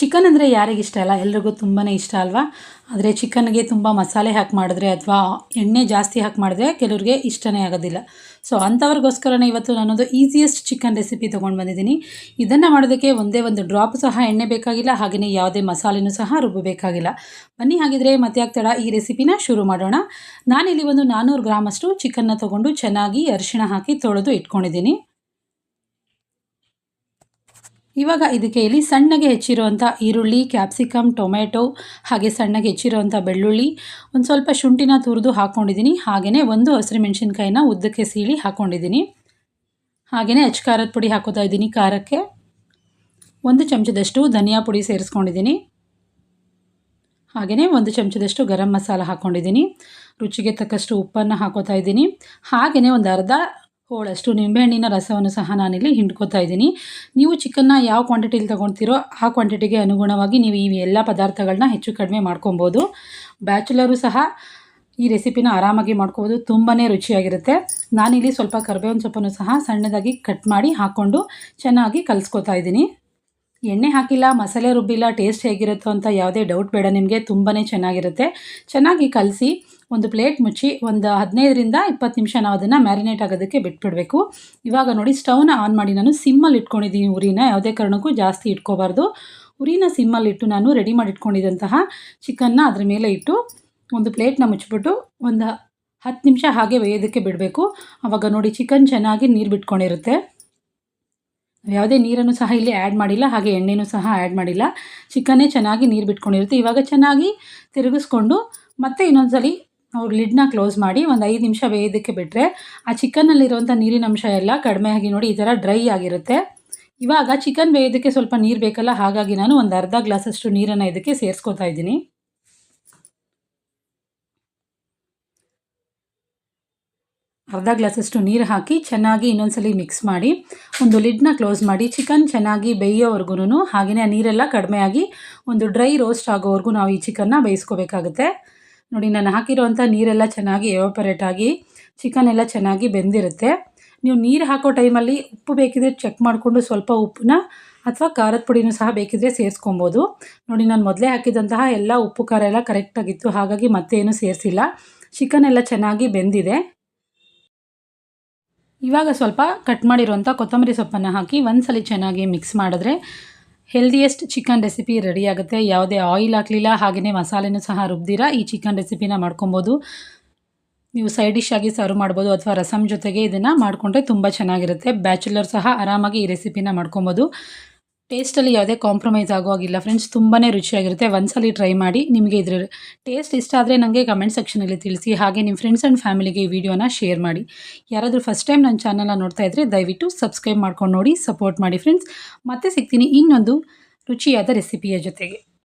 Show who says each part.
Speaker 1: Chicken ಅಂದರೆ ಯಾರಿಗೆ ಇಷ್ಟ ಅಲ್ಲ ಎಲ್ರಿಗೂ ತುಂಬಾ ಇಷ್ಟ ಅಲ್ವಾ? ಆದರೆ ಚಿಕನ್ಗೆ ತುಂಬ ಮಸಾಲೆ ಹಾಕಿ ಮಾಡಿದ್ರೆ ಅಥವಾ ಎಣ್ಣೆ ಜಾಸ್ತಿ ಹಾಕಿ ಮಾಡಿದ್ರೆ ಕೆಲವ್ರಿಗೆ ಇಷ್ಟನೇ ಆಗೋದಿಲ್ಲ. ಸೊ ಅಂಥವ್ರಿಗೋಸ್ಕರನೇ ಇವತ್ತು ನಾನೊಂದು ಈಸಿಯೆಸ್ಟ್ ಚಿಕನ್ ರೆಸಿಪಿ ತೊಗೊಂಡು ಬಂದಿದ್ದೀನಿ. ಇದನ್ನು ಮಾಡೋದಕ್ಕೆ ಒಂದೇ ಒಂದು ಡ್ರಾಪ್ ಸಹ ಎಣ್ಣೆ ಬೇಕಾಗಿಲ್ಲ ಹಾಗೆಯೇ ಯಾವುದೇ ಮಸಾಲೆನೂ ಸಹ ರುಬ್ಬಬೇಕಾಗಿಲ್ಲ ಬನ್ನಿ ಹಾಗಿದ್ರೆ ಮತ್ತೆ ಆಗ್ತಾಡ ಈ ರೆಸಿಪಿನ ಶುರು ಮಾಡೋಣ. ನಾನಿಲ್ಲಿ ಒಂದು ನಾನ್ನೂರು ಗ್ರಾಮಷ್ಟು ಚಿಕನ್ನ ತೊಗೊಂಡು ಚೆನ್ನಾಗಿ ಅರಿಶಿಣ ಹಾಕಿ ತೊಳೆದು ಇಟ್ಕೊಂಡಿದ್ದೀನಿ. ಇವಾಗ ಇದಕ್ಕೆ ಇಲ್ಲಿ ಸಣ್ಣಗೆ ಹೆಚ್ಚಿರುವಂಥ ಈರುಳ್ಳಿ, ಕ್ಯಾಪ್ಸಿಕಮ್ ಟೊಮೆಟೊ ಹಾಗೆ ಸಣ್ಣಗೆ ಹೆಚ್ಚಿರುವಂಥ ಬೆಳ್ಳುಳ್ಳಿ, ಒಂದು ಸ್ವಲ್ಪ ಶುಂಠಿನ ತುರಿದು ಹಾಕ್ಕೊಂಡಿದ್ದೀನಿ ಹಾಗೆಯೇ ಒಂದು ಹಸಿರು ಮೆಣಸಿನ್ಕಾಯಿನ ಉದ್ದಕ್ಕೆ ಸೀಳಿ ಹಾಕ್ಕೊಂಡಿದ್ದೀನಿ ಹಾಗೆಯೇ ಹೆಚ್ಚು ಖಾರದ ಪುಡಿ ಹಾಕೋತಾ ಇದ್ದೀನಿ ಖಾರಕ್ಕೆ. ಒಂದು ಚಮಚದಷ್ಟು ಧನಿಯಾ ಪುಡಿ ಸೇರಿಸ್ಕೊಂಡಿದ್ದೀನಿ. ಹಾಗೆಯೇ ಒಂದು ಚಮಚದಷ್ಟು ಗರಂ ಮಸಾಲ ಹಾಕ್ಕೊಂಡಿದ್ದೀನಿ ರುಚಿಗೆ ತಕ್ಕಷ್ಟು ಉಪ್ಪನ್ನು ಹಾಕೋತಾ ಇದ್ದೀನಿ. ಹಾಗೆಯೇ ಒಂದು ಅರ್ಧ ಹೋಳಷ್ಟು ನಿಂಬೆಹಣ್ಣಿನ ರಸವನ್ನು ಸಹ ನಾನಿಲ್ಲಿ ಹಿಂಡ್ಕೋತಾ ಇದ್ದೀನಿ. ನೀವು ಚಿಕನ್ನ ಯಾವ ಕ್ವಾಂಟಿಟಿಲಿ ತೊಗೊಳ್ತೀರೋ ಆ ಕ್ವಾಂಟಿಟಿಗೆ ಅನುಗುಣವಾಗಿ ನೀವು ಈ ಎಲ್ಲ ಪದಾರ್ಥಗಳನ್ನ ಹೆಚ್ಚು ಕಡಿಮೆ ಮಾಡ್ಕೊಬೋದು. ಬ್ಯಾಚುಲರು ಸಹ ಈ ರೆಸಿಪಿನ ಆರಾಮಾಗಿ ಮಾಡ್ಕೋಬೋದು. ತುಂಬಾ ರುಚಿಯಾಗಿರುತ್ತೆ. ನಾನಿಲ್ಲಿ ಸ್ವಲ್ಪ ಕರ್ಬೇವಿನ ಸೊಪ್ಪನ್ನು ಸಹ ಸಣ್ಣದಾಗಿ ಕಟ್ ಮಾಡಿ ಹಾಕ್ಕೊಂಡು ಚೆನ್ನಾಗಿ ಕಲಿಸ್ಕೊತಾ ಇದ್ದೀನಿ. ಎಣ್ಣೆ ಹಾಕಿಲ್ಲ, ಮಸಾಲೆ ರುಬ್ಬಿಲ್ಲ ಟೇಸ್ಟ್ ಹೇಗಿರುತ್ತೋ ಅಂತ ಯಾವುದೇ ಡೌಟ್ ಬೇಡ. ನಿಮಗೆ ತುಂಬಾ ಚೆನ್ನಾಗಿರುತ್ತೆ. ಚೆನ್ನಾಗಿ ಕಲಸಿ ಒಂದು ಪ್ಲೇಟ್ ಮುಚ್ಚಿ ಒಂದು ಹದಿನೈದರಿಂದ ಇಪ್ಪತ್ತು ನಿಮಿಷ ನಾವು ಅದನ್ನು ಮ್ಯಾರಿನೇಟ್ ಆಗೋದಕ್ಕೆ ಬಿಟ್ಬಿಡಬೇಕು. ಇವಾಗ ನೋಡಿ, ಸ್ಟವ್ನ ಆನ್ ಮಾಡಿ ನಾನು ಸಿಮ್ಮಲ್ಲಿ ಇಟ್ಕೊಂಡಿದ್ದೀನಿ ಉರಿನ. ಯಾವುದೇ ಕಾರಣಕ್ಕೂ ಜಾಸ್ತಿ ಇಟ್ಕೋಬಾರ್ದು. ಉರಿನ ಸಿಮ್ಮಲ್ಲಿ ಇಟ್ಟು ನಾನು ರೆಡಿ ಮಾಡಿ ಇಟ್ಕೊಂಡಿದ್ದಂತಹ ಚಿಕನ್ನ ಅದ್ರ ಮೇಲೆ ಇಟ್ಟು ಒಂದು ಪ್ಲೇಟ್ನ ಮುಚ್ಚಿಬಿಟ್ಟು ಒಂದು ಹತ್ತು ನಿಮಿಷ ಹಾಗೆ ಬೇಯೋದಕ್ಕೆ ಬಿಡಬೇಕು. ಆವಾಗ ನೋಡಿ ಚಿಕನ್ ಚೆನ್ನಾಗಿ ನೀರು ಬಿಟ್ಕೊಂಡಿರುತ್ತೆ. ಯಾವುದೇ ನೀರನ್ನು ಸಹ ಇಲ್ಲಿ ಆ್ಯಡ್ ಮಾಡಿಲ್ಲ, ಹಾಗೆ ಎಣ್ಣೆನೂ ಸಹ ಆ್ಯಡ್ ಮಾಡಿಲ್ಲ. ಚಿಕನ್ನೇ ಚೆನ್ನಾಗಿ ನೀರು ಬಿಟ್ಕೊಂಡಿರುತ್ತೆ. ಇವಾಗ ಚೆನ್ನಾಗಿ ತಿರುಗಿಸ್ಕೊಂಡು ಮತ್ತೆ ಇನ್ನೊಂದ್ಸಲಿ ಲಿಡ್ನ ಕ್ಲೋಸ್ ಮಾಡಿ ಒಂದು ಐದು ನಿಮಿಷ ಬೇಯೋದಕ್ಕೆ ಬಿಟ್ಟರೆ ಆ ಚಿಕನ್ನಲ್ಲಿರುವಂಥ ನೀರಿನ ಅಂಶ ಎಲ್ಲ ಕಡಿಮೆ ಆಗಿ ನೋಡಿ ಈ ಥರ ಡ್ರೈ ಆಗಿರುತ್ತೆ. ಇವಾಗ ಚಿಕನ್ ಬೇಯೋದಕ್ಕೆ ಸ್ವಲ್ಪ ನೀರು ಬೇಕಲ್ಲ, ಹಾಗಾಗಿ ನಾನು ಒಂದು ಅರ್ಧ ಗ್ಲಾಸಷ್ಟು ನೀರನ್ನು ಇದಕ್ಕೆ ಸೇರಿಸ್ಕೊತಾ ಇದ್ದೀನಿ. ಅರ್ಧ ಗ್ಲಾಸಷ್ಟು ನೀರು ಹಾಕಿ ಚೆನ್ನಾಗಿ ಇನ್ನೊಂದ್ಸಲಿ ಮಿಕ್ಸ್ ಮಾಡಿ, ಒಂದು ಲಿಡ್ನ ಕ್ಲೋಸ್ ಮಾಡಿ, ಚಿಕನ್ ಚೆನ್ನಾಗಿ ಬೇಯೋವರೆಗೂ ಹಾಗೆಯೇ ಆ ನೀರೆಲ್ಲ ಕಡಿಮೆಯಾಗಿ ಒಂದು ಡ್ರೈ ರೋಸ್ಟ್ ಆಗೋವರೆಗೂ ನಾವು ಈ ಚಿಕನ್ನ ಬೇಯಿಸ್ಕೋಬೇಕಾಗುತ್ತೆ. ನೋಡಿ, ನಾನು ಹಾಕಿರೋವಂಥ ನೀರೆಲ್ಲ ಚೆನ್ನಾಗಿ ಎವಾಪರೇಟ್ ಆಗಿ ಚಿಕನ್ ಎಲ್ಲ ಚೆನ್ನಾಗಿ ಬೆಂದಿರುತ್ತೆ. ನೀವು ನೀರು ಹಾಕೋ ಟೈಮಲ್ಲಿ ಉಪ್ಪು ಬೇಕಿದ್ರೆ ಚೆಕ್ ಮಾಡಿಕೊಂಡು ಸ್ವಲ್ಪ ಉಪ್ಪನ್ನ ಅಥವಾ ಖಾರದ ಪುಡಿನೂ ಸಹ ಬೇಕಿದ್ರೆ ಸೇರಿಸ್ಕೊಬೋದು. ನೋಡಿ, ನಾನು ಮೊದಲೇ ಹಾಕಿದಂತಹ ಎಲ್ಲ ಉಪ್ಪು, ಖಾರ ಎಲ್ಲ ಕರೆಕ್ಟಾಗಿತ್ತು ಹಾಗಾಗಿ ಮತ್ತೇನು ಸೇರಿಸಿಲ್ಲ. ಚಿಕನ್ ಎಲ್ಲ ಚೆನ್ನಾಗಿ ಬೆಂದಿದೆ. ಇವಾಗ ಸ್ವಲ್ಪ ಕಟ್ ಮಾಡಿರುವಂಥ ಕೊತ್ತಂಬರಿ ಸೊಪ್ಪನ್ನು ಹಾಕಿ ಒಂದ್ಸಲಿ ಚೆನ್ನಾಗಿ ಮಿಕ್ಸ್ ಮಾಡಿದ್ರೆ ಹೆಲ್ದಿಯೆಸ್ಟ್ ಚಿಕನ್ ರೆಸಿಪಿ ರೆಡಿ ಆಗುತ್ತೆ. ಯಾವುದೇ ಆಯಿಲ್ ಹಾಕಲಿಲ್ಲ ಹಾಗೆಯೇ ಮಸಾಲೆನೂ ಸಹ ರುಬ್ದಿರ. ಈ ಚಿಕನ್ ರೆಸಿಪಿನ ಮಾಡ್ಕೊಬೋದು. ನೀವು ಸೈಡ್ ಡಿಶ್ ಆಗಿ ಸರ್ವ್ ಮಾಡ್ಬೋದು ಅಥವಾ ರಸಮ್ ಜೊತೆಗೆ ಇದನ್ನು ಮಾಡಿಕೊಂಡ್ರೆ ತುಂಬ ಚೆನ್ನಾಗಿರುತ್ತೆ. ಬ್ಯಾಚುಲರ್ ಸಹ ಆರಾಮಾಗಿ ಈ ರೆಸಿಪಿನ ಮಾಡ್ಕೊಬೋದು. ಟೇಸ್ಟಲ್ಲಿ ಯಾವುದೇ ಕಾಂಪ್ರಮೈಸ್ ಆಗೋ ಆಗಿಲ್ಲ ಫ್ರೆಂಡ್ಸ್ ತುಂಬಾ ರುಚಿಯಾಗಿರುತ್ತೆ. ಒಂದ್ಸಲಿ ಟ್ರೈ ಮಾಡಿ ನಿಮಗೆ ಇದ್ರ ಟೇಸ್ಟ್ ಇಷ್ಟ ಆದರೆ ನನಗೆ ಕಮೆಂಟ್ ಸೆಕ್ಷನಲ್ಲಿ ತಿಳಿಸಿ. ಹಾಗೆ ನಿಮ್ಮ ಫ್ರೆಂಡ್ಸ್ ಆ್ಯಂಡ್ ಫ್ಯಾಮಿಲಿಗೆ ಈ ವಿಡಿಯೋನ ಶೇರ್ ಮಾಡಿ. ಯಾರಾದರೂ ಫಸ್ಟ್ ಟೈಮ್ ನನ್ನ ಚಾನಲ್ನ ನೋಡ್ತಾ ಇದ್ದರೆ ದಯವಿಟ್ಟು ಸಬ್ಸ್ಕ್ರೈಬ್ ಮಾಡ್ಕೊಂಡು ನೋಡಿ ಸಪೋರ್ಟ್ ಮಾಡಿ ಫ್ರೆಂಡ್ಸ್ ಮತ್ತೆ ಸಿಗ್ತೀನಿ ಇನ್ನೊಂದು ರುಚಿಯಾದ ರೆಸಿಪಿಯ ಜೊತೆಗೆ.